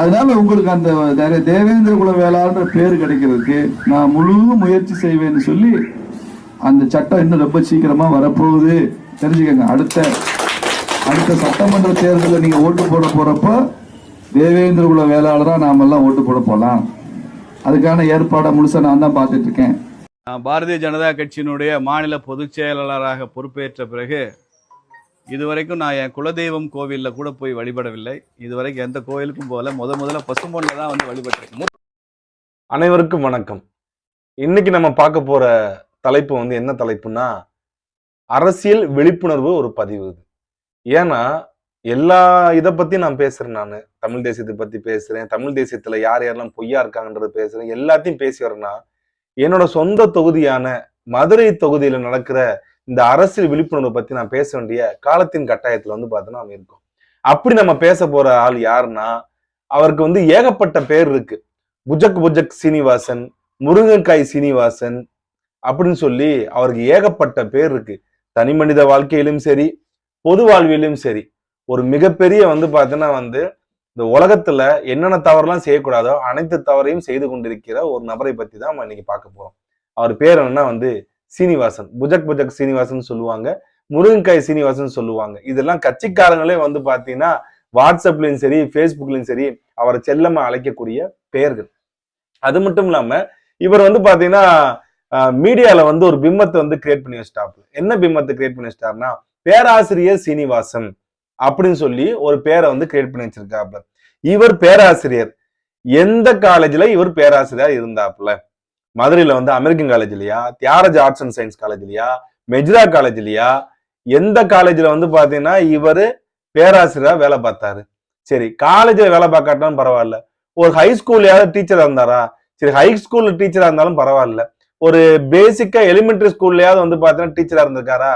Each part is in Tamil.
அதனால உங்களுக்கு அந்த தேவேந்திர குல வேளாளர் பேர் கிடைக்கிறதுக்கு நான் முழு முயற்சி செய்வேன்னு சொல்லி அந்த சட்டம் இன்னும் ரொம்ப சீக்கிரமா வரப்போகுது. தெரிஞ்சுக்கங்க. அடுத்த அடுத்த சட்டமன்ற தேர்தலில் நீங்க ஓட்டு போட போறப்ப தேவேந்திர குல வேளாளராக நாம எல்லாம் ஓட்டு போட போலாம். அதுக்கான ஏற்பாடை முழுசா நான் தான் பார்த்துட்டு இருக்கேன். நான் பாரதிய ஜனதா கட்சியினுடைய மாநில பொதுச் செயலாளராக பொறுப்பேற்ற பிறகு இதுவரைக்கும் நான் என் குலதெய்வம் கோவிலில் கூட போய் வழிபடவில்லை. இதுவரைக்கும் எந்த கோவிலுக்கும் போகல. முத முதல்ல பசும்பொண்ணில் தான் வந்து வழிபட்டிருக்கேன் அனைவருக்கும் வணக்கம். இன்னைக்கு நம்ம பார்க்க போற தலைப்பு வந்து என்ன தலைப்புனா அரசியல் விழிப்புணர்வு ஒரு பதிவு இது. ஏன்னா எல்லா இதை பத்தி நான் பேசுறேன் நான். தமிழ் தேசியத்தை பத்தி பேசுறேன். தமிழ் தேசியத்துல யார் யாரெல்லாம் பொய்யா இருக்காங்கன்றது பேசுறேன். எல்லாத்தையும் பேசி வரேன்னா என்னோட சொந்த தொகுதியான மதுரை தொகுதியில நடக்கிற இந்த அரசியல் விழிப்புணர்வை பத்தி நான் பேச வேண்டிய காலத்தின் கட்டாயத்துல வந்து பார்த்தோன்னா நம்ம இருக்கோம். அப்படி நம்ம பேச போற ஆள் யாருன்னா அவருக்கு வந்து ஏகப்பட்ட பேர் இருக்கு. புஜக் புஜக் சீனிவாசன் முருங்கைக்காய் சீனிவாசன் அப்படின்னு சொல்லி அவருக்கு ஏகப்பட்ட பேர் இருக்கு. தனி மனித வாழ்க்கையிலும் சரி பொது வாழ்விலும் சரி. ஒரு மிகப்பெரிய வந்து பார்த்தீங்கன்னா வந்து இந்த உலகத்துல என்னென்ன தவறுலாம் செய்யக்கூடாதோ அனைத்து தவறையும் செய்து கொண்டிருக்கிற ஒரு நபரை பத்தி தான் நம்ம இன்னைக்கு பார்க்க போறோம். அவர் பேர் என்னன்னா வந்து சீனிவாசன் புஜக் புஜக் சீனிவாசன் சொல்லுவாங்க முருங்கைக்காய் சீனிவாசன் சொல்லுவாங்க. இதெல்லாம் கட்சிக்காரங்களே வந்து பார்த்தீங்கன்னா வாட்ஸ்அப்லயும் சரி ஃபேஸ்புக்லயும் சரி அவரை செல்லமா அழைக்கக்கூடிய பெயர்கள். அது மட்டும் இல்லாம இவர் வந்து பாத்தீங்கன்னா மீடியால வந்து ஒரு பிம்பத்தை வந்து கிரியேட் பண்ணி வச்சிட்டாப்ல. என்ன பிம்பத்தை கிரியேட் பண்ணி வச்சிட்டாருன்னா பேராசிரியர் சீனிவாசன் அப்படின்னு சொல்லி ஒரு பேரை வந்து கிரியேட் பண்ணி வச்சிருக்காப்ல. இவர் பேராசிரியர். எந்த காலேஜ்ல இவர் பேராசிரியர் இருந்தாப்ல? மதுரையில் வந்து அமெரிக்கன் காலேஜ்லையா தியாரஜ் ஆர்ட்ஸ் அண்ட் சயின்ஸ் காலேஜ்லையா மெஜ்ரா காலேஜ்லையா எந்த காலேஜில் வந்து பார்த்தீங்கன்னா இவர் பேராசிரியராக வேலை பார்த்தாரு. சரி காலேஜில் வேலை பார்க்காட்டாலும் பரவாயில்ல. ஒரு ஹை ஸ்கூல்லையாவது டீச்சராக இருந்தாரா? சரி ஹை ஸ்கூலில் டீச்சராக இருந்தாலும் பரவாயில்ல. ஒரு பேசிக்கா எலிமெண்ட்ரி ஸ்கூல்லையாவது வந்து பார்த்தீங்கன்னா டீச்சராக இருந்திருக்காரா?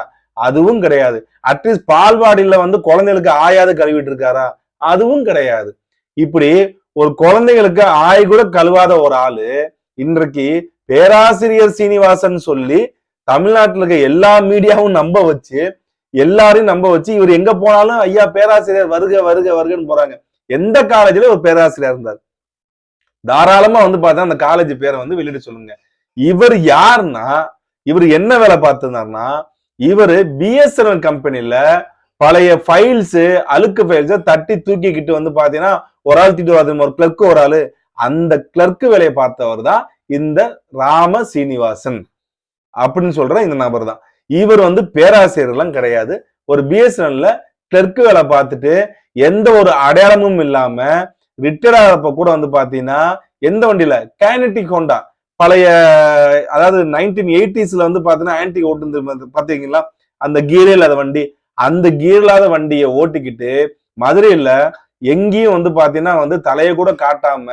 அதுவும் கிடையாது. அட்லீஸ்ட் பால்வாடியில் வந்து குழந்தைகளுக்கு ஆயாது கழுவிட்டு இருக்காரா? அதுவும் கிடையாது. இப்படி ஒரு குழந்தைகளுக்கு ஆய் கூட கழுவாத ஒரு ஆளு இன்றைக்கு பேராசிரியர் சீனிவாசன் சொல்லி தமிழ்நாட்டுல இருக்க எல்லா மீடியாவும் நம்ப வச்சு எல்லாரையும் நம்ப வச்சு இவர் எங்க போனாலும் ஐயா பேராசிரியர் வருக வருக வருகன்னு போறாங்க. எந்த காலேஜ்ல ஒரு பேராசிரியர் இருந்தார்? தாராளமா வந்து பார்த்தா அந்த காலேஜ் பேரை வந்து வெளியிட சொல்லுங்க. இவர் யாருன்னா இவர் என்ன வேலை பார்த்திருந்தாருன்னா இவர் பிஎஸ்என்எல் கம்பெனில பழைய ஃபைல்ஸ் அழுக்கு ஃபைல்ஸை தட்டி தூக்கிக்கிட்டு வந்து பாத்தீங்கன்னா ஒரு ஆள் திட்டு வராது ஒரு பிளக்கு ஒரு ஆளு. அந்த கிளர்க்கு வேலையை பார்த்தவர் தான் இந்த ராம சீனிவாசன் அப்படின்னு சொல்ற இந்த நபர் தான். இவர் வந்து பேராசிரியர்லாம் கிடையாது. ஒரு பிஎஸ்என்எல்ல கிளர்க்கு வேலை பார்த்துட்டு எந்த ஒரு அடையாளமும் இல்லாம ரிட்டையர் ஆகிறப்ப கூட வந்து பாத்தீங்கன்னா எந்த வண்டியில? கேனட்டிக் ஹோண்டா பழைய அதாவது நைன்டீன் எயிட்டிஸ்ல வந்து பாத்தீங்கன்னா ஆன்டி ஓட்டு பாத்தீங்களா அந்த கீரே இல்லாத வண்டி. அந்த கீர் இல்லாத வண்டியை ஓட்டிக்கிட்டு மதுரையில எங்கேயும் வந்து பாத்தீங்கன்னா வந்து தலையை கூட காட்டாம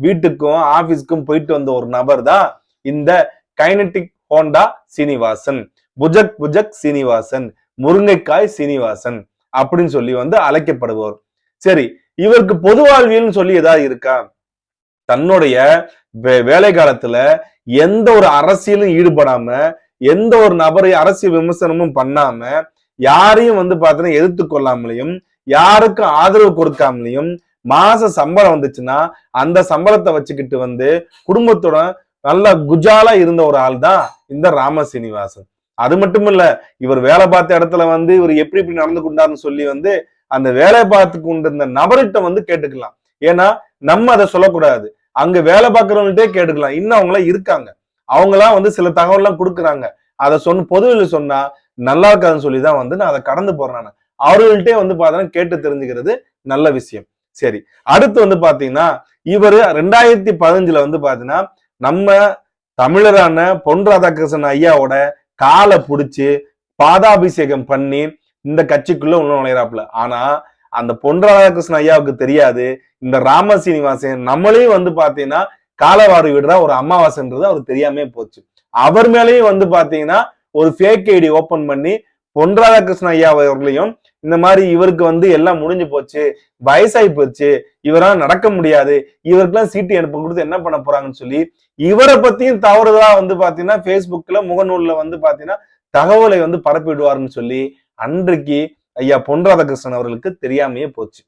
வீட்டுக்கும் ஆபீஸ்க்கும் போயிட்டு வந்த ஒரு நபர் தான் இந்த கைனட்டிக் ஹோண்டா சீனிவாசன். புஜக் புஜக் சீனிவாசன் முருங்கைக்காய் சீனிவாசன் அப்படின்னு சொல்லி வந்து அழைக்கப்படுவார் சரி இவருக்கு பொது வாழ்வியல்னு சொல்லி ஏதாவது இருக்கா? தன்னுடைய வே- வேலை காலத்துல எந்த ஒரு அரசியலும் ஈடுபடாம எந்த ஒரு நபரை அரசியல் விமர்சனமும் பண்ணாம யாரையும் வந்து பார்த்தீங்கன்னா எதிர்த்து கொள்ளாமலையும் யாருக்கும் ஆதரவு கொடுக்காமலையும் மாச சம்பளம் வந்துச்சுன்னா அந்த சம்பளத்தை வச்சுக்கிட்டு வந்து குடும்பத்தோட நல்ல குஜாலா இருந்த ஒரு ஆள் தான் இந்த ராம சீனிவாசன். அது மட்டும் இல்ல இவர் வேலை பார்த்த இடத்துல வந்து இவர் எப்படி இப்படி நடந்து கொண்டாருன்னு சொல்லி வந்து அந்த வேலை பார்த்து கொண்டிருந்த நபர்கிட்ட வந்து கேட்டுக்கலாம். ஏன்னா நம்ம அதை சொல்லக்கூடாது. அங்க வேலை பார்க்கறவங்கள்ட்டே கேட்டுக்கலாம். இன்னும் அவங்களாம் இருக்காங்க. அவங்களாம் வந்து சில தகவல் எல்லாம் கொடுக்குறாங்க. அதை சொன்ன பொதுவில் சொன்னா நல்லா இருக்காதுன்னு சொல்லி தான் வந்து நான் அதை கடந்து போறேன் நான். அவர்கள்ட்டே வந்து பார்த்தோன்னா கேட்டு தெரிஞ்சுக்கிறது நல்ல விஷயம். சரி அடுத்து வந்து பாத்தீங்கன்னா இவர் ரெண்டாயிரத்தி பதினஞ்சுல வந்து பாத்தீங்கன்னா நம்ம தமிழரான பொன் ராதாகிருஷ்ணன் ஐயாவோட காலை பிடிச்சி பாதாபிஷேகம் பண்ணி இந்த கட்சிக்குள்ள உள்ள நுழையிறாப்புல. ஆனா அந்த பொன் ராதாகிருஷ்ணன் ஐயாவுக்கு தெரியாது. இந்த ராம சீனிவாசன் நம்மளையும் வந்து பாத்தீங்கன்னா காலவாறு விடுற ஒரு அமாவாசைன்றது அவருக்கு தெரியாமே போச்சு. அவர் மேலேயும் வந்து பாத்தீங்கன்னா ஒரு ஃபேக் ஐடி ஓபன் பண்ணி பொன் ராதாகிருஷ்ணன் ஐயா அவர்களையும் இந்த மாதிரி இவருக்கு வந்து எல்லாம் முடிஞ்சு போச்சு வயசாகி போச்சு இவரால் நடக்க முடியாது இவருக்கெல்லாம் சீட்டு அனுப்ப கொடுத்து என்ன பண்ண போறாங்கன்னு சொல்லி இவரை பத்தியும் தவறுதலா வந்து பாத்தீங்கன்னா ஃபேஸ்புக்ல முகநூல்ல வந்து பாத்தீங்கன்னா தகவலை வந்து பரப்பிவிடுவாருன்னு சொல்லி அன்றைக்கு ஐயா பொன் ராதாகிருஷ்ணன் அவர்களுக்கு தெரியாமையே போச்சு.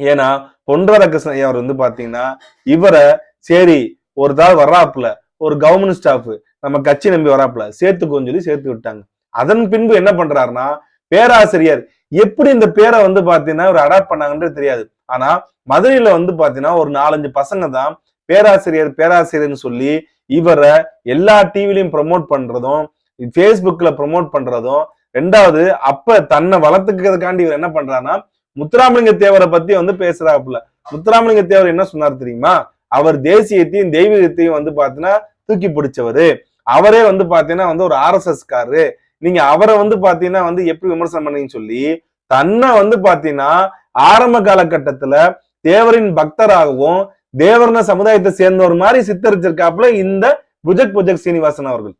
ஏன்னா பொன் ராதாகிருஷ்ணன் ஐயா அவர் வந்து பாத்தீங்கன்னா இவரை சரி ஒரு தாள் வர்றாப்புல ஒரு கவர்மெண்ட் ஸ்டாஃப் நம்ம கட்சி நம்பி வராப்புல சேர்த்துக்கோன்னு சொல்லி சேர்த்து விட்டாங்க. அதன் பின்பு என்ன பண்றாருன்னா பேராசிரியர். எப்படி இந்த பேரை வந்து பாத்தீங்கன்னா ஒரு அடாப்ட் பண்ணாங்கன்றது தெரியாது. ஆனா மதுரையில வந்து பாத்தீங்கன்னா ஒரு நாலஞ்சு பசங்க தான் பேராசிரியர் பேராசிரியர்னு சொல்லி இவரை எல்லா டிவிலையும் ப்ரமோட் பண்றதும் ஃபேஸ்புக்ல ப்ரமோட் பண்றதும் ரெண்டாவது அப்ப தன்னை வளர்த்துக்கிறதுக்காண்டி இவர் என்ன பண்றாருன்னா முத்துராமலிங்க தேவரை பத்தி வந்து பேசுறாப்புல. முத்துராமலிங்க தேவர் என்ன சொன்னார் தெரியுமா? அவர் தேசியத்தையும் தெய்வீகத்தையும் வந்து பாத்தீங்கன்னா தூக்கி பிடிச்சவரு. அவரே வந்து பாத்தீங்கன்னா வந்து ஒரு ஆர்எஸ்எஸ் காரரு நீங்க அவரை வந்து பாத்தீங்கன்னா வந்து எப்படி விமர்சனம் பண்ணீங்கன்னு சொல்லி தன்னை வந்து பாத்தீங்கன்னா ஆரம்ப காலகட்டத்துல தேவரின் பக்தராகவும் தேவர்ன சமுதாயத்தை சேர்ந்தவர் மாதிரி சித்தரிச்சிருக்காப்புல இந்த புஜக் புஜக் சீனிவாசன் அவர்கள்.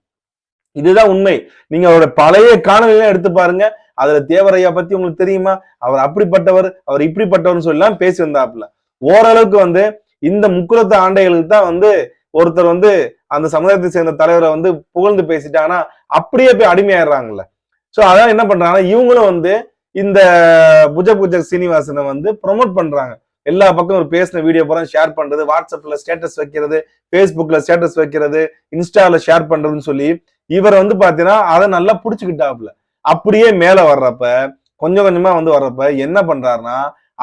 இதுதான் உண்மை. நீங்க அவரோட பழைய காணொலியெல்லாம் எடுத்து பாருங்க. அதுல தேவரையா பத்தி உங்களுக்கு தெரியுமா? அவர் அப்படிப்பட்டவர் அவர் இப்படிப்பட்டவர்னு சொல்லலாம் பேசி வந்தாப்புல. ஓரளவுக்கு வந்து இந்த முக்குலத்து ஆண்டைகளுக்கு தான் வந்து ஒருத்தர் வந்து அந்த சமுதாயத்தை சேர்ந்த தலைவரை வந்து புகழ்ந்து பேசிட்டாங்கன்னா அப்படியே போய் அடிமையாயிடுறாங்கல்ல. சோ அதான் என்ன பண்றாங்கன்னா இவங்களும் வந்து இந்த புஜ புஜ சீனிவாசனை வந்து ப்ரொமோட் பண்றாங்க. எல்லா பக்கம் ஒரு பேசின வீடியோ பூரா ஷேர் பண்றது வாட்ஸ்அப்ல ஸ்டேட்டஸ் வைக்கிறது ஃபேஸ்புக்ல ஸ்டேட்டஸ் வைக்கிறது இன்ஸ்டால ஷேர் பண்றதுன்னு சொல்லி இவர் வந்து பாத்தீங்கன்னா அதை நல்லா புடிச்சுக்கிட்டாப்ல அப்படியே மேல வர்றப்ப கொஞ்சம் கொஞ்சமா வந்து வர்றப்ப என்ன பண்றாருன்னா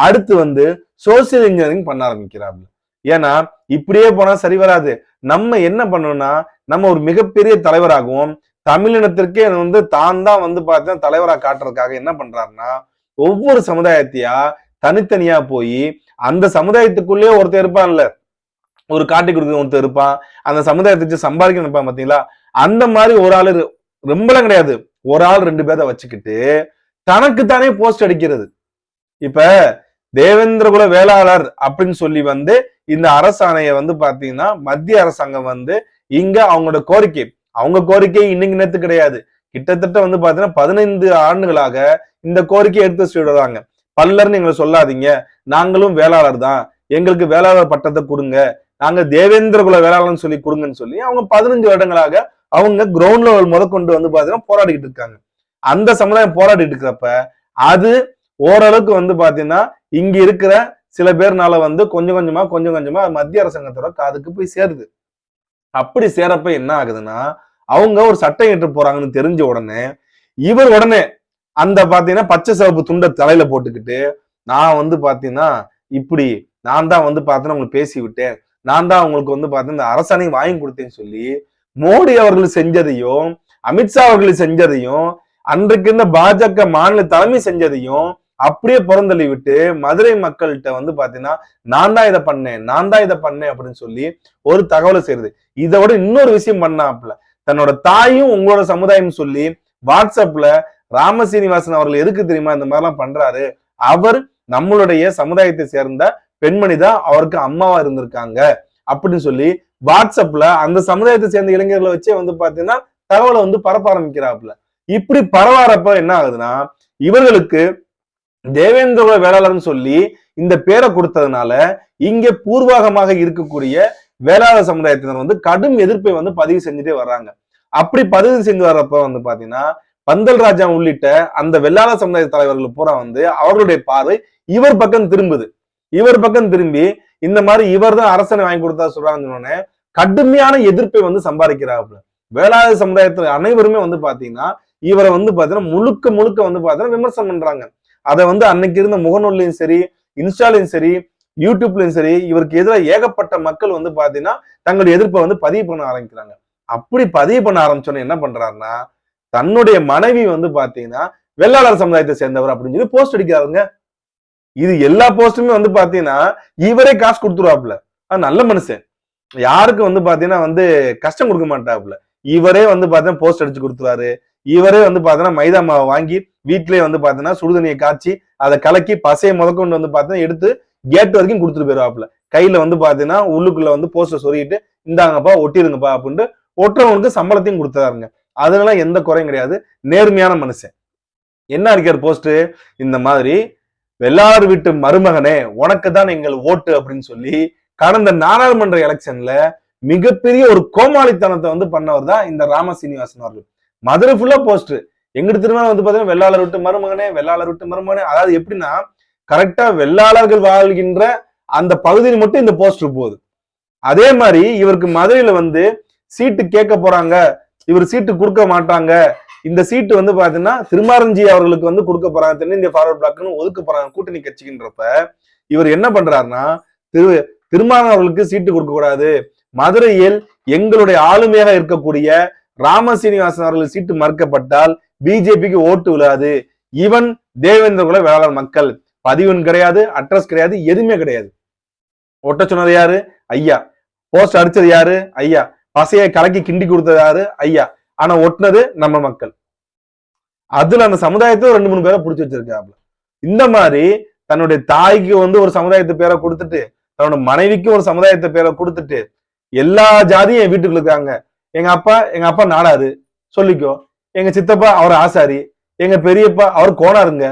அடுத்து வந்து சோசியல் இன்ஜினியரிங் பண்ண ஆரம்பிக்கிறாப்ல ஏன்னா இப்படியே போனா சரி வராது. நம்ம என்ன பண்ணணும்னா நம்ம ஒரு மிகப்பெரிய தலைவராகவும் தமிழினத்திற்கே வந்து தான் தான் வந்து பார்த்தீங்கன்னா தலைவரா காட்டுறதுக்காக என்ன பண்றாருன்னா ஒவ்வொரு சமுதாயத்தையா தனித்தனியா போய் அந்த சமுதாயத்துக்குள்ளேயே ஒருத்தர் இருப்பான்ல. ஒரு காட்டி கொடுக்க ஒருத்தர் இருப்பான். அந்த சமுதாயத்தை சம்பாதிக்க நினைப்பான் பாத்தீங்களா அந்த மாதிரி ஒரு ஆளு ரொம்பலாம் கிடையாது. ஒரு ஆள் ரெண்டு பேரை வச்சுக்கிட்டு தனக்கு தானே போஸ்ட் அடிக்கிறது. இப்ப தேவேந்திரகுல வேளாளர் அப்படின்னு சொல்லி வந்து இந்த அரசாணையை வந்து பாத்தீங்கன்னா மத்திய அரசாங்கம் வந்து இங்க அவங்களோட கோரிக்கை. அவங்க கோரிக்கை இன்னைக்கு நேத்து கிடையாது. கிட்டத்தட்ட வந்து பாத்தீங்கன்னா பதினைந்து ஆண்டுகளாக இந்த கோரிக்கையை எடுத்து சொல்றாங்க பல்லர்னு எங்களை சொல்லாதீங்க. நாங்களும் வேளாளர் தான். எங்களுக்கு வேளாளர் பட்டத்தை கொடுங்க. நாங்க தேவேந்திரகுல வேளாளர்னு சொல்லி கொடுங்கன்னு சொல்லி அவங்க பதினஞ்சு வருடங்களாக அவங்க கிரவுண்ட் லெவல் முதற்கொண்டு வந்து பாத்தீங்கன்னா போராடிக்கிட்டு இருக்காங்க. அந்த சமுதாயம் போராடிட்டு இருக்கிறப்ப அது ஓரளவுக்கு வந்து பாத்தீங்கன்னா இங்க இருக்கிற சில பேர்னால வந்து கொஞ்சம் கொஞ்சமா கொஞ்சம் கொஞ்சமா மத்திய அரசாங்கத்தோட காதுக்கு போய் சேருது. அப்படி சேரப்ப என்ன ஆகுதுன்னா அவங்க ஒரு சட்டம் ஏற்று போறாங்கன்னு தெரிஞ்ச உடனே இவர் உடனே அந்த பாத்தீங்கன்னா பச்சை சிவப்பு துண்டை தலையில போட்டுக்கிட்டு நான் வந்து பாத்தீங்கன்னா இப்படி நான் தான் வந்து பார்த்தீங்கன்னா உங்களுக்கு பேசி விட்டேன் நான் தான் உங்களுக்கு வந்து பார்த்தீங்கன்னா இந்த அரசாணை வாங்கி கொடுத்தேன்னு சொல்லி மோடி அவர்கள் செஞ்சதையும் அமித்ஷா அவர்கள் செஞ்சதையும் அன்றைக்கு இருந்த பாஜக மாநில தலைமை செஞ்சதையும் அப்படியே புறந்தள்ளி விட்டு மதுரை மக்கள்கிட்ட வந்து பாத்தீங்கன்னா நான் தான் இதை பண்ணேன் நான் தான் இதை பண்ணேன் அப்படின்னு சொல்லி ஒரு தகவலை செய்யுது இதை விட இன்னொரு விஷயம் பண்ணாப்புல. தன்னோட தாயும் உங்களோட சமுதாயம் சொல்லி வாட்ஸ்அப்ல ராமசீனிவாசன் அவர்கள் எதுக்கு தெரியுமா இந்த மாதிரிலாம் பண்றாரு? அவர் நம்மளுடைய சமுதாயத்தை சேர்ந்த பெண்மணி தான் அவருக்கு அம்மாவா இருந்திருக்காங்க அப்படின்னு சொல்லி வாட்ஸ்அப்ல அந்த சமுதாயத்தை சேர்ந்த இளைஞர்களை வச்சே வந்து பாத்தீங்கன்னா தகவலை வந்து பரப்ப ஆரம்பிக்கிறாப்புல. இப்படி பரவாறப்ப என்ன ஆகுதுன்னா இவர்களுக்கு தேவேந்திர வேளாளர்னு சொல்லி இந்த பேரை கொடுத்ததுனால இங்க பூர்வாகமாக இருக்கக்கூடிய வேளாளர் சமுதாயத்தினர் வந்து கடும் எதிர்ப்பை வந்து பதிவு செஞ்சுட்டே வர்றாங்க. அப்படி பதிவு செஞ்சு வர்றப்ப வந்து பாத்தீங்கன்னா பந்தல் ராஜா உள்ளிட்ட அந்த வெள்ளாளர் சமுதாய தலைவர்கள் பூரா வந்து அவர்களுடைய பார்வை இவர் பக்கம் திரும்புது. இவர் பக்கம் திரும்பி இந்த மாதிரி இவர் தான் அரசனை வாங்கி கொடுத்தா சொல்றாங்கன்னு சொன்னோடனே கடுமையான எதிர்ப்பை வந்து சம்பாதிக்கிறாப்புல. வேளாளர் சமுதாயத்துல அனைவருமே வந்து பாத்தீங்கன்னா இவரை வந்து பாத்தீங்கன்னா முழுக்க முழுக்க வந்து பாத்தீங்கன்னா விமர்சனம் பண்றாங்க. அதை வந்து அன்னைக்கு இருந்த முகநூல்லையும் சரி இன்ஸ்டாலையும் சரி யூடியூப்லயும் சரி இவருக்கு எதிராக ஏகப்பட்ட மக்கள் வந்து பாத்தீங்கன்னா தங்களுடைய எதிர்ப்பை வந்து பதிவு பண்ண ஆரம்பிக்கிறாங்க. அப்படி பதிவு பண்ண ஆரம்பிச்சோன்னு என்ன பண்றாருன்னா தன்னுடைய மனைவி வந்து பாத்தீங்கன்னா வெள்ளாளர் சமுதாயத்தை சேர்ந்தவர் அப்படின்னு சொல்லி போஸ்ட் அடிக்கிறாருங்க. இது எல்லா போஸ்ட்டுமே வந்து பாத்தீங்கன்னா இவரே காசு கொடுத்துருவாப்புல. அது நல்ல மனுஷன். யாருக்கு வந்து பாத்தீங்கன்னா வந்து கஷ்டம் கொடுக்க மாட்டாப்புல. இவரே வந்து பாத்தீங்கன்னா போஸ்ட் அடிச்சு கொடுத்துருவாரு. இவரே வந்து பாத்தீங்கன்னா மைதா மாவை வாங்கி வீட்லயே வந்து பாத்தீங்கன்னா சுடுதண்ணியை காய்ச்சி அதை கலக்கி பசையை முதற்கொண்டு வந்து பாத்தீங்கன்னா எடுத்து கேட் வரைக்கும் கொடுத்துட்டு போயிருவாப்புல கையில வந்து பாத்தீங்கன்னா உள்ளுக்குள்ள வந்து போஸ்டர் சொல்லிட்டு இந்தாங்கப்பா ஒட்டிருங்கப்பா அப்படின்ட்டு ஒட்டுறவனுக்கு சம்பளத்தையும் கொடுத்தாருங்க. அதனால எந்த குறையும் கிடையாது. நேர்மையான மனுஷன். என்ன இருக்கார் போஸ்ட் இந்த மாதிரி வெள்ளாறு வீட்டு மருமகனே உனக்கு தான் எங்கள் ஓட்டு அப்படின்னு சொல்லி கடந்த நாடாளுமன்ற எலெக்ஷன்ல மிகப்பெரிய ஒரு கோமாளித்தனத்தை வந்து பண்ணவர் தான் இந்த ராம சீனிவாசன் அவர்கள். மதுரை ஃபுல்லா போஸ்ட் எங்கிட்டு திருமணம் வந்து பாத்தீங்கன்னா வெள்ளாளர் விட்டு மருமகனே வெள்ளாளர் விட்டு மருமகனே. அதாவது எப்படின்னா கரெக்டா வெள்ளாளர்கள் வாழ்கின்ற அந்த பகுதியில் மட்டும் இந்த போஸ்டர் போகுது. அதே மாதிரி இவருக்கு மதுரையில வந்து சீட்டு கேட்க போறாங்க. இவர் சீட்டு கொடுக்க மாட்டாங்க. இந்த சீட்டு வந்து பாத்தீங்கன்னா திருமாரஞ்சி அவர்களுக்கு வந்து கொடுக்க போறாங்க. தென்னிந்திய ஃபார்வர்ட் பிளாக்னு ஒதுக்க போறாங்க கூட்டணி கட்சிக்கின்றப்ப. இவர் என்ன பண்றாருன்னா திரு திருமாரன் அவர்களுக்கு சீட்டு கொடுக்க கூடாது மதுரையில் எங்களுடைய ஆளுமையாக இருக்கக்கூடிய ராம சீனிவாசன் சீட்டு மறுக்கப்பட்டால் பிஜேபிக்கு ஓட்டு விழாது. இவன் தேவேந்திர குல வேளாளர் மக்கள். பதிவுன்னு கிடையாது அட்ரஸ் கிடையாது எதுவுமே கிடையாது. ஒட்ட சொன்னது யாரு? ஐயா. போஸ்ட் அடிச்சது யாரு? ஐயா. பசையை கலக்கி கிண்டி கொடுத்தது யாரு? ஐயா. ஆனா ஒட்டினது நம்ம மக்கள். அதுல அந்த சமுதாயத்தை ரெண்டு மூணு பேரை புடிச்சு வச்சிருக்காப்ல இந்த மாதிரி தன்னுடைய தாய்க்கு வந்து ஒரு சமுதாயத்து பேரை கொடுத்துட்டு தன்னோட மனைவிக்கு ஒரு சமுதாயத்து பேரை கொடுத்துட்டு எல்லா ஜாதியும் என் வீட்டுக்குள்ள இருக்காங்க. எங்க அப்பா எங்க அப்பா நாடாரு. சொல்லிக்கோ. எங்க சித்தப்பா அவர் ஆசாரி. எங்க பெரியப்பா அவர் கோணாருங்க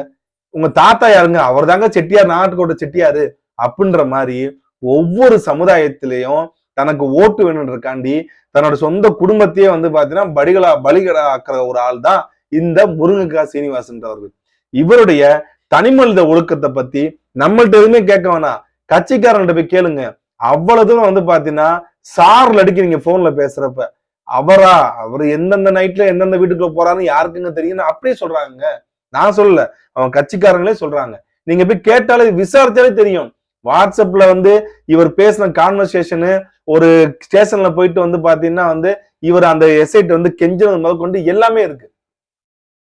உங்க தாத்தா யாருங்க? அவர் தாங்க செட்டியார் நாட்டுக்கோட்டை செட்டியாரு அப்படின்ற மாதிரி ஒவ்வொரு சமுதாயத்திலையும் தனக்கு ஓட்டு வேணுன்றக்காண்டி தன்னோட சொந்த குடும்பத்தையே வந்து பாத்தீங்கன்னா பலிகளா பலிகளா ஆக்குற ஒரு ஆள் தான் இந்த முருங்கக்கா சீனிவாசன்றவர்கள் இவருடைய தனிமனித ஒழுக்கத்தை பத்தி நம்மள்ட்ட எதுவுமே கேட்க வேணாம். கட்சிக்காரன்கிட்ட போய் கேளுங்க. அவ்வளவு தூரம் வந்து பாத்தீங்கன்னா சார்ல அடிக்கிறீங்க போன்ல பேசுறப்ப அவரா? அவர் எந்தெந்த நைட்ல எந்தெந்த வீட்டுக்குள்ள போறாருன்னு யாருக்குங்க தெரியும் அப்படியே சொல்றாங்க. நான் சொல்லல. அவன் கட்சிக்காரங்களே சொல்றாங்க. நீங்க போய் கேட்டாலே விசாரிச்சாலே தெரியும். வாட்ஸ்அப்ல வந்து இவர் பேசின கான்வர்சேஷனு ஒரு ஸ்டேஷன்ல போயிட்டு வந்து பாத்தீங்கன்னா வந்து இவர் அந்த எஸ்ஐட் வந்து கெஞ்சது முதல் கொண்டு எல்லாமே இருக்கு.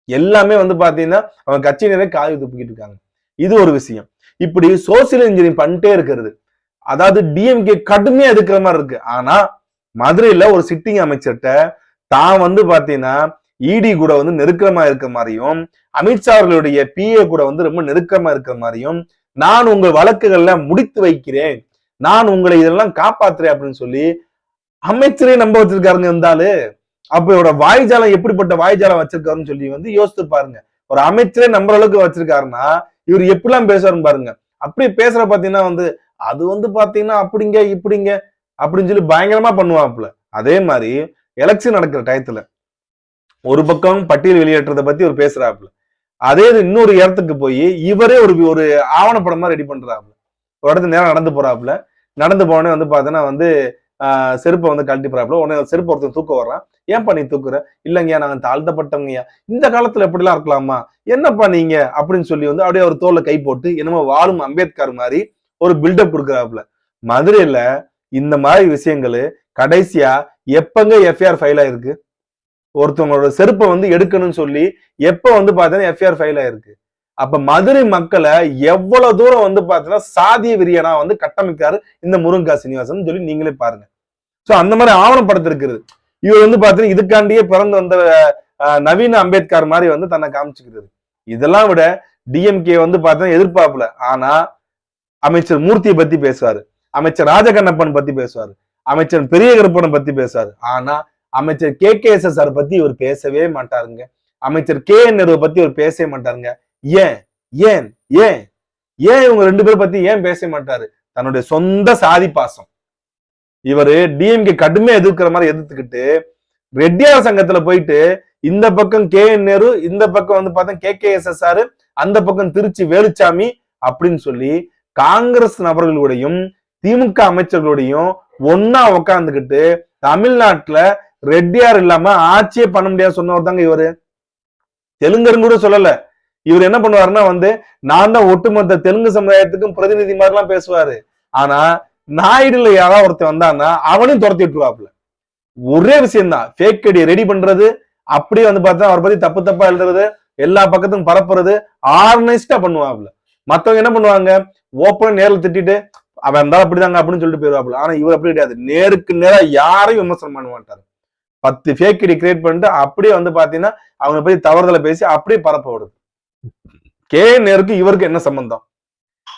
எல்லாமே வந்து பாத்தீங்கன்னா அவன் கட்சியினரே காய் துப்பிக்கிட்டு இருக்காங்க. இது ஒரு விஷயம். இப்படி சோசியல் இன்ஜினியரிங் பண்ணிட்டே இருக்கிறது. அதாவது டிஎம்கே கடுமையா எதிர்க்கிற மாதிரி இருக்கு. ஆனா மதுரையில ஒரு சிட்டிங் அமைச்சர்கிட்ட தான் வந்து பாத்தீங்கன்னா இடி கூட வந்து நெருக்கமா இருக்க மாதிரியும் அமித்ஷா அவர்களுடைய பிஏ கூட வந்து ரொம்ப நெருக்கமா இருக்கிற மாதிரியும் நான் உங்கள் வழக்குகள்ல முடித்து வைக்கிறேன். நான் உங்களை இதெல்லாம் காப்பாத்துறேன் அப்படின்னு சொல்லி அமைச்சரே நம்ப வச்சிருக்காருங்க இருந்தாலு அப்ப இவரோட வாய்ஜாலம் எப்படிப்பட்ட வாய்ஜாலம் வச்சிருக்காருன்னு சொல்லி வந்து யோசித்து பாருங்க. ஒரு அமைச்சரே நம்புற அளவுக்கு வச்சிருக்காருன்னா இவர் எப்படிலாம் பேசுறாருன்னு பாருங்க. அப்படி பேசுற பாத்தீங்கன்னா வந்து அது வந்து பாத்தீங்கன்னா அப்படிங்க இப்படிங்க அப்படின்னு சொல்லி பயங்கரமா பண்ணுவாப்புல. அதே மாதிரி எலெக்ஷன் நடக்கிற டயத்துல ஒரு பக்கம் பட்டியல் வெளியேற்றத பத்தி ஒரு பேசுறாப்புல. அதே இது இன்னொரு இடத்துக்கு போய் இவரே ஒரு ஒரு ஆவணப்படம் மாதிரி ரெடி பண்றாப்புல. ஒரு இடத்துல நேரம் நடந்து போறாப்புல. நடந்து போனே வந்து பாத்தீங்கன்னா வந்து ஆஹ் செருப்பை வந்து கழட்டி போறாப்புல. உடனே செருப்பு ஒருத்தன் தூக்க வர்றான். ஏன்பா நீ தூக்குற? இல்லைங்கய்யா நாங்க தாழ்த்தப்பட்டவங்கய்யா இந்த காலத்துல எப்படிலாம் இருக்கலாமா? என்னப்பா நீங்க? அப்படின்னு சொல்லி வந்து அப்படியே ஒரு தோல்ல கை போட்டு என்னமோ வாழும் அம்பேத்கர் மாதிரி ஒரு பில்டப் கொடுக்குறாப்புல. மதுரையில இந்த மாதிரி விஷயங்கள் கடைசியா எப்பங்க எஃப்ஐஆர் ஃபைல் ஆயிருக்கு? ஒருத்தவங்களோட செருப்பை வந்து எடுக்கணும்னு சொல்லி எப்ப வந்து பாத்தீங்கன்னா எஃப்ஐஆர் ஃபைல் ஆயிருக்கு. அப்ப மதுரை மக்களை எவ்வளவு தூரம் வந்து பாத்தீங்கன்னா சாதிய விரியனா வந்து கட்டமைக்காரு இந்த முருங்கா சீனிவாசன் சொல்லி நீங்களே பாருங்க. சோ அந்த மாதிரி ஆவணப்படுத்திருக்கிறது. இவர் வந்து பாத்தீங்கன்னா இதுக்காண்டியே பிறந்து வந்த நவீன அம்பேத்கர் மாதிரி வந்து தன்னை காமிச்சுக்கிறது. இதெல்லாம் விட டிஎம்கே வந்து பாத்தீங்கன்னா எதிர்பார்ப்புல ஆனா அமைச்சர் மூர்த்தியை பத்தி பேசுவாரு. அமைச்சர் ராஜகண்ணப்பன் பத்தி பேசுவாரு. அமைச்சர் பெரிய கருப்பனை பத்தி பேசுவாரு. ஆனா அமைச்சர் கே கே எஸ் எஸ் பத்தி இவர் பேசவே மாட்டாருங்க. அமைச்சர் கே என் நேருவை பத்தி இவர் பேசவே மாட்டாருங்க. ஏன்? ஏன்? ஏன்? ஏன் இவங்க ரெண்டு பேரை பத்தி ஏன் பேச மாட்டாரு? தன்னுடைய சொந்த சாதி பாசம். இவரு டிஎம்கே கடுமையா எதிர்க்கிற மாதிரி எதிர்த்துக்கிட்டு ரெட்டியார் சங்கத்துல போயிட்டு இந்த பக்கம் கே என் நேரு இந்த பக்கம் வந்து பார்த்தா K K S S R அந்த பக்கம் திருச்சி வேலுச்சாமி அப்படின்னு சொல்லி காங்கிரஸ் நபர்களுடையும் திமுக அமைச்சர்களோடையும் ஒன்னா உக்காந்துக்கிட்டு தமிழ்நாட்டுல ரெட்டியார் இல்லாம ஆட்சியே பண்ண முடியாது சொன்னவர் தாங்க இவரு. தெலுங்கருன்னு கூட சொல்லல. இவர் என்ன பண்ணுவாருன்னா வந்து நான் தான் ஒட்டுமொத்த தெலுங்கு சமுதாயத்துக்கும் பிரதிநிதி மாதிரிலாம் பேசுவாரு. ஆனா நாயுடுல யாராவது ஒருத்தர் வந்தான்னா அவனையும் துரத்தி விட்டுருவாப்புல. ஒரே விஷயம்தான். ஃபேக் ஐடியை ரெடி பண்றது அப்படியே வந்து பார்த்தா அவரை பத்தி தப்பு தப்பா எழுதுறது எல்லா பக்கத்துக்கும் பரப்புறது ஆர்கனைஸ்டா பண்ணுவாப்புல. மத்தவங்க என்ன பண்ணுவாங்க ஓப்பன் நேரில் திட்டிட்டு அவன் இருந்தாலும் அப்படிதாங்க அப்படின்னு சொல்லிட்டு போயிருவாப்புல ஆனா இவர் அப்படி கிடையாது. நேருக்கு நேரா யாரையும் விமர்சனம் பண்ண மாட்டாரு. பத்து ஃபேக் ஐடி கிரியேட் பண்ணிட்டு அப்படியே வந்து பாத்தீங்கன்னா அவங்களை பத்தி தவறுதலை பேசி அப்படியே பரப்ப விடுது. கே. நேருக்கு இவருக்கு என்ன சம்பந்தம்?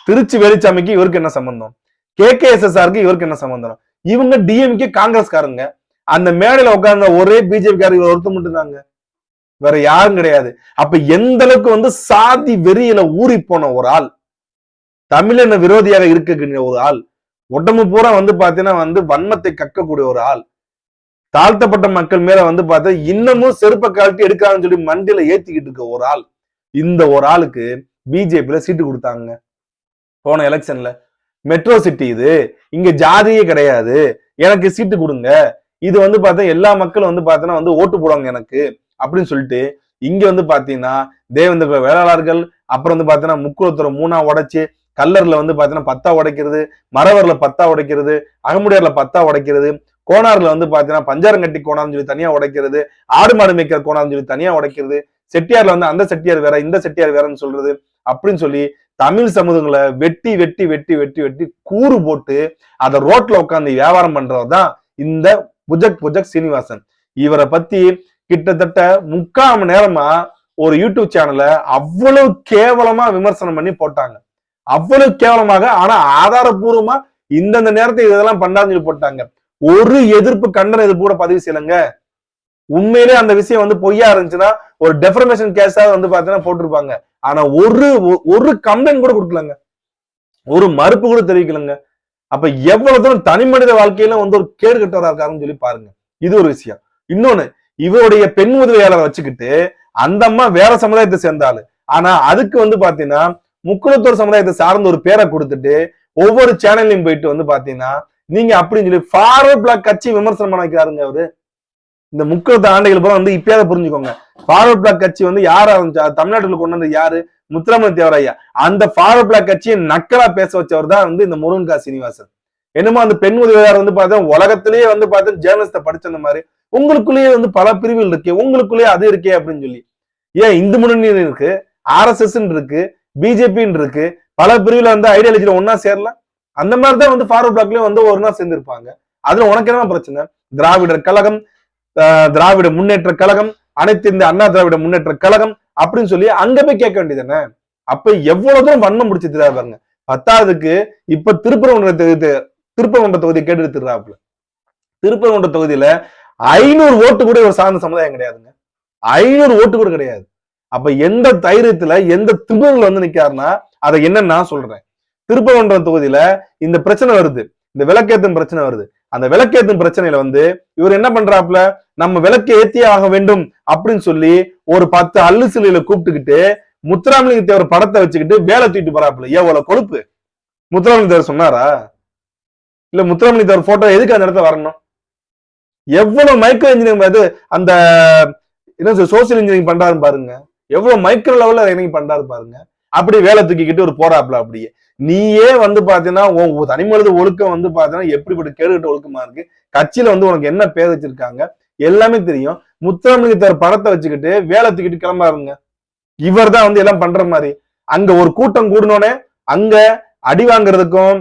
திருச்சி வேலுச்சாமிக்கு இவருக்கு என்ன சம்பந்தம்? கே. கே. எஸ். எஸ். ஆருக்கு இவருக்கு என்ன சம்பந்தம்? இவங்க டிஎம்கே காங்கிரஸ்காரங்க. அந்த மேடையில உட்கார்ந்த ஒரே பிஜேபிக்காரர் இவர் ஒருத்தர் மட்டும் தாங்க. வேற யாரும் கிடையாது. அப்ப எந்த அளவுக்கு வந்து சாதி வெறியில ஊறி போன ஒரு ஆள்? தமிழன விரோதியாக இருக்கக்கூடிய ஒரு ஆள் உடம்பு பூரா வந்து பாத்தீங்கன்னா வந்து வன்மத்தை கக்கக்கூடிய ஒரு ஆள் தாழ்த்தப்பட்ட மக்கள் மேல வந்து பார்த்தா இன்னமும் செருப்பை கழட்டி எடுக்கிறாங்கன்னு சொல்லி மண்டியில ஏத்திக்கிட்டு இருக்க ஒரு ஆள். இந்த ஒரு ஆளுக்கு பிஜேபியில சீட்டு கொடுத்தாங்க. போன எலெக்ஷன்ல. மெட்ரோ சிட்டி இது. இங்க ஜாதியே கிடையாது. எனக்கு சீட்டு கொடுங்க. இது வந்து பார்த்தா எல்லா மக்களும் வந்து பார்த்தீங்கன்னா வந்து ஓட்டு போடுவாங்க எனக்கு அப்படின்னு சொல்லிட்டு இங்க வந்து பாத்தீங்கன்னா தேவேந்திர வேளாளர்கள் அப்புறம் வந்து பாத்தீங்கன்னா முக்குளத்துறை மூணா உடைச்சு கல்லர்ல வந்து பாத்தீங்கன்னா பத்தா உடைக்கிறது மரவர்ல பத்தா உடைக்கிறது அகமுடியார்ல பத்தா உடைக்கிறது கோணார்ல வந்து பாத்தீங்கன்னா பஞ்சாரங்கட்டி கோணார்னு சொல்லி தனியா உடைக்கிறது ஆடு மாடு மேய்க்கிற கோணார்னு சொல்லி தனியா உடைக்கிறது செட்டியார்ல வந்து அந்த செட்டியார் வேற இந்த செட்டியார் வேறன்னு சொல்றது அப்படின்னு சொல்லி தமிழ் சமூகங்களை வெட்டி வெட்டி வெட்டி வெட்டி வெட்டி கூறு போட்டு அதை ரோட்ல உட்காந்து வியாபாரம் பண்றவர் தான் இந்த புஜக் புஜக் சீனிவாசன். இவரை பத்தி கிட்டத்தட்ட முக்கால் மணி நேரமா ஒரு யூடியூப் சேனலை அவ்வளவு கேவலமா விமர்சனம் பண்ணி போட்டாங்க. அவ்வளவு கேவலமாக ஆனா ஆதாரபூர்வமா இந்தந்த நேரத்தை இதெல்லாம் பண்ணாதுன்னு சொல்லி போட்டாங்க. ஒரு எதிர்ப்பு கண்டன எதிர்ப்பு கூட பதிவு செய்யலங்க. உண்மையிலே அந்த விஷயம் வந்து பொய்யா இருந்துச்சுன்னா ஒரு டெஃபர்மேஷன் கேஸா வந்து பாத்தீங்கன்னா போட்டிருப்பாங்க. ஆனா ஒரு ஒரு கம்ப்ளைண்ட் கூட கொடுக்கலங்க. ஒரு மறுப்பு கூட தெரிவிக்கலங்க. அப்ப எவ்வளவு தூரம் தனி மனித வாழ்க்கையில வந்து ஒரு கேடு கட்டவரா இருக்காருன்னு சொல்லி பாருங்க. இது ஒரு விஷயம். இன்னொன்னு இவருடைய பெண் உதவியாளரை வச்சுக்கிட்டு அந்த அம்மா வேற சமுதாயத்தை சேர்ந்தாளு ஆனா அதுக்கு வந்து பாத்தீங்கன்னா முக்குளத்தூர் சமுதாயத்தை சார்ந்த ஒரு பேரை கொடுத்துட்டு ஒவ்வொரு சேனல்லையும் போயிட்டு வந்து பாத்தீங்கன்னா நீங்க அப்படின்னு சொல்லி ஃபார்வர்ட் பிளாக் கட்சி விமர்சனம் பண்ண வைக்கிறாருங்க அவரு. இந்த முக்குளத்து ஆண்டைகள் பூரா வந்து இப்பயாவது புரிஞ்சுக்கோங்க. ஃபார்வர்ட் பிளாக் கட்சி வந்து யார் ஆரம்பிச்சா தமிழ்நாட்டுல கொண்டு வந்தது யாரு? முத்துராமன் தேவராயா அந்த ஃபார்வர்ட் பிளாக் கட்சியை நக்கலா பேச வச்சவர் தான் வந்து இந்த முருகன்கா சீனிவாசன். என்னமோ அந்த பெண் உதவியாளர் வந்து பார்த்தா உலகத்திலேயே வந்து பார்த்தா ஜேர்னலிஸ்ட படிச்ச அந்த மாதிரி. உங்களுக்குள்ளேயே வந்து பல பிரிவுகள் இருக்கு உங்களுக்குள்ளேயே அது இருக்கே அப்படின்னு சொல்லி. ஏன் இந்து முன்னணி இருக்கு ஆர்எஸ்எஸ் இருக்கு பிஜேபின்னு இருக்கு. பல பிரிவுல வந்து ஐடியாலஜில ஒன்னா சேரலாம் அந்த மாதிரி தான் வந்து ஃபார்வர்ட் பிளாக்லயும் வந்து ஒரு நாள் சேர்ந்திருப்பாங்க. அதுல உனக்கு என்ன பிரச்சனை? திராவிடர் கழகம் திராவிட முன்னேற்ற கழகம் அனைத்து இந்த அண்ணா திராவிட முன்னேற்ற கழகம் அப்படின்னு சொல்லி அங்க போய் கேட்க வேண்டியதுதானே அப்ப எவ்வளவு தூரம் வன்மம் முடிச்சு பாருங்க. பத்தாவதுக்கு இப்ப திருப்பரங்குன்ற தொகுதி திருப்பரங்குன்ற தொகுதி கேட்டு எடுத்துறாப்புல திருப்பரங்குன்ற தொகுதியில ஐநூறு ஓட்டு கூட ஒரு சார்ந்த சமுதாயம் கிடையாதுங்க. ஐநூறு ஓட்டு கூட கிடையாது. அப்ப எந்த தைரியத்துல எந்த திமிரில் வந்து நிக்காருன்னா அதை என்னன்னு நான் சொல்றேன். திருப்பவன்றம் தொகுதியில இந்த பிரச்சனை வருது. இந்த விளக்கேத்தும் பிரச்சனை வருது. அந்த விளக்கேத்தும் பிரச்சனையில வந்து இவர் என்ன பண்றாப்புல நம்ம விளக்கு ஏத்தியே ஆக வேண்டும் அப்படின்னு சொல்லி ஒரு பத்து அல்லு சிலையில கூப்பிட்டுக்கிட்டு முத்துராமலிங்க தேவர் படத்தை வச்சுக்கிட்டு வேலை தூக்கிட்டு போறாப்புல. எவ்வளவு கொழுப்பு? முத்துராமலிங்க தேவர் சொன்னாரா? இல்ல முத்துராமலிங்க தேவர் போட்டோ எதுக்கு அந்த இடத்துல வரணும்? எவ்வளவு மைக்ரோ இன்ஜினியரிங் அது அந்த என்ன சோசியல் இன்ஜினியரிங் பண்றாருன்னு பாருங்க. எவ்வளவு மைக்ரோ லெவல்ல இறங்கி பண்றாரு பாருங்க. அப்படி வேலை தூக்கிக்கிட்டு ஒரு போறாப்புல அப்படியே. நீயே வந்து பாத்தீங்கன்னா உன் தனிமனித ஒழுக்கம் வந்து பாத்தீங்கன்னா எப்படிப்பட்ட கேடுகிட்ட ஒழுக்கமா இருக்கு? கட்சியில வந்து உனக்கு என்ன பேர் வச்சிருக்காங்க? எல்லாமே தெரியும். முத்துராமலிங்க தேவர் படத்தை வச்சுக்கிட்டு வேலை தூக்கிட்டு கிளம்பாருங்க. இவர் தான் வந்து எல்லாம் பண்ற மாதிரி. அங்க ஒரு கூட்டம் கூடினோடனே அங்க அடி வாங்குறதுக்கும்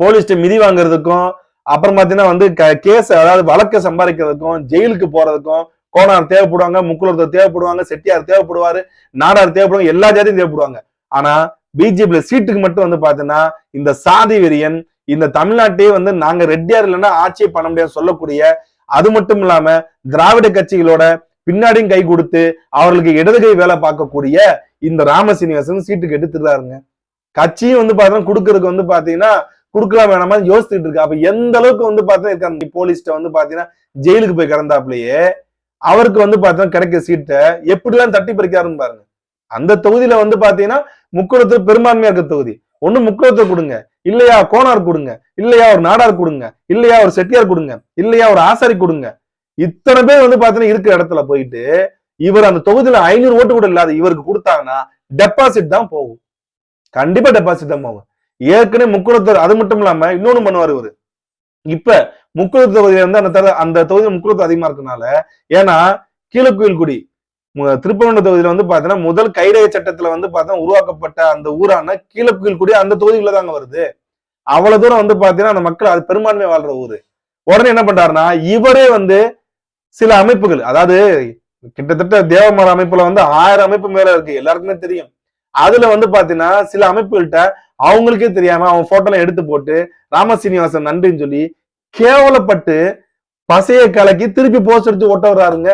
போலீஸ்ட்டு மிதி வாங்குறதுக்கும் அப்புறம் பாத்தீங்கன்னா வந்து கேஸ் அதாவது வழக்க சம்பாதிக்கிறதுக்கும் ஜெயிலுக்கு போறதுக்கும் கோனார் தேவைப்படுவாங்க முக்குளத்தூர் தேவைப்படுவாங்க செட்டியார் தேவைப்படுவாரு நாடார் தேவைப்படுவாங்க எல்லா ஜாதியும் தேவைப்படுவாங்க. ஆனா பிஜேபியில சீட்டுக்கு மட்டும் வந்து பாத்தீங்கன்னா இந்த சாதி வெறியன் இந்த தமிழ்நாட்டையே வந்து நாங்க ரெட்டியார் இல்லைன்னா ஆட்சியை பண்ண முடியாது சொல்லக்கூடிய அது மட்டும் இல்லாம திராவிட கட்சிகளோட பின்னாடியும் கை கொடுத்து அவர்களுக்கு இடது கை வேலை பார்க்கக்கூடிய இந்த ராமசீனிவாசன் சீட்டு கேட்டு கட்சியும் வந்து பாத்தீங்கன்னா கொடுக்கறதுக்கு வந்து பாத்தீங்கன்னா கொடுக்கலாம் வேணாமா யோசிச்சுட்டு இருக்கு. அப்ப எந்த அளவுக்கு வந்து பாத்தீங்கன்னா இருக்காங்க போலீஸ்ட வந்து பாத்தீங்கன்னா ஜெயிலுக்கு போய் கிடந்தாப்லயே அவருக்கு வந்து பாத்தீங்கன்னா கிடைக்கிற சீட்டை எப்படிலாம் தட்டி பறிக்காருன்னு பாருங்க. அந்த தொகுதியில வந்து பாத்தீங்கன்னா முக்குளத்தூர் பெரும்பான்மையா இருக்க தொகுதி. ஒண்ணு முக்குளத்தூர் கொடுங்க. இல்லையா கோனார் கொடுங்க. இல்லையா ஒரு நாடார் கொடுங்க. இல்லையா ஒரு செட்டியார் கொடுங்க. இல்லையா ஒரு ஆசாரி கொடுங்க. இத்தனை பேர் வந்து பாத்தீங்கன்னா இருக்கிற இடத்துல போயிட்டு இவர் அந்த தொகுதியில ஐநூறு ஓட்டு கூட இல்லாத இவருக்கு கொடுத்தாங்கன்னா டெபாசிட் தான் போகும். கண்டிப்பா டெபாசிட் தான் போகும். ஏற்கனவே முக்குளத்தூர் அது மட்டும் இல்லாம இன்னொன்னு பண்ணுவார் இவரு. இப்ப முக்குளத்தூர் தொகுதியில வந்து அந்த அந்த தொகுதியில் முக்குளத்தூர் அதிகமா இருக்கனால ஏன்னா கீழக்குயில்குடி மு- திருப்பரங்குன்ற தொகுதியில வந்து பாத்தீங்கன்னா முதல் கைரேகை சட்டத்துல வந்து பார்த்தா உருவாக்கப்பட்ட அந்த ஊரான கீழக்குயில்குடி அந்த தொகுதியில தாங்க வருது. அவ்வளவு தூரம் வந்து பாத்தீங்கன்னா அந்த மக்கள் அது பெரும்பான்மை வாழ்ற ஊரு. உடனே என்ன பண்றாருன்னா இவரே வந்து சில அமைப்புகள் அதாவது கிட்டத்தட்ட தேவமர அமைப்புல வந்து ஆயிரம் அமைப்பு மேல இருக்கு எல்லாருக்குமே தெரியும். அதுல வந்து பாத்தீங்கன்னா சில அமைப்புகள்கிட்ட அவங்களுக்கே தெரியாம அவன் போட்டோலாம் எடுத்து போட்டு ராமசீனிவாசன் நன்றின்னு சொல்லி கேவலப்பட்டு பசையை கலக்கி திருப்பி போஸ்ட் எடுத்து ஒட்ட வர்றாருங்க.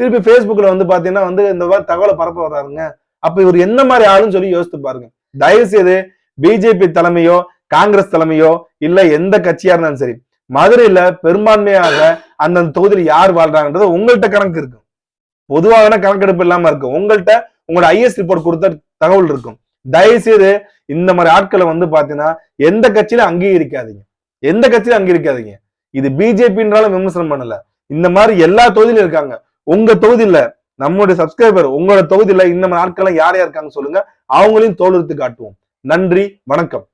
திருப்பி ஃபேஸ்புக்கில் வந்து பாத்தீங்கன்னா வந்து இந்த மாதிரி தகவலை பரப்ப வர்றாருங்க. அப்போ இவர் என்ன மாதிரி ஆளுன்னு சொல்லி யோசித்து பாருங்க. தயவு செய்து பிஜேபி தலைமையோ காங்கிரஸ் தலைமையோ இல்ல எந்த கட்சியா இருந்தாலும் சரி மதுரையில பெரும்பான்மையாக அந்தந்த தொகுதியில் யார் வாழ்றாங்கன்றது உங்கள்கிட்ட கணக்கு இருக்கும். பொதுவாக கணக்கெடுப்பு இல்லாம இருக்கும். உங்கள்கிட்ட உங்களோட ஐஎஸ் ரிப்போர்ட் கொடுத்த தகவல் இருக்கும். தயவுசெய்து இந்த மாதிரி ஆட்களை வந்து பாத்தீங்கன்னா எந்த கட்சியிலும் அங்கீகரிக்காதீங்க. எந்த கட்சியும் அங்க இருக்காதீங்க. இது பிஜேபின்றாலும் விமர்சனம் பண்ணல. இந்த மாதிரி எல்லா தொகுதியிலும் இருக்காங்க. உங்க தொகுதியில நம்மளுடைய சப்ஸ்கிரைபர் உங்களோட தொகுதியில இந்த மாதிரி யார் யார் இருக்காங்க சொல்லுங்க. அவங்களையும் தோல் எடுத்து காட்டுவோம். நன்றி வணக்கம்.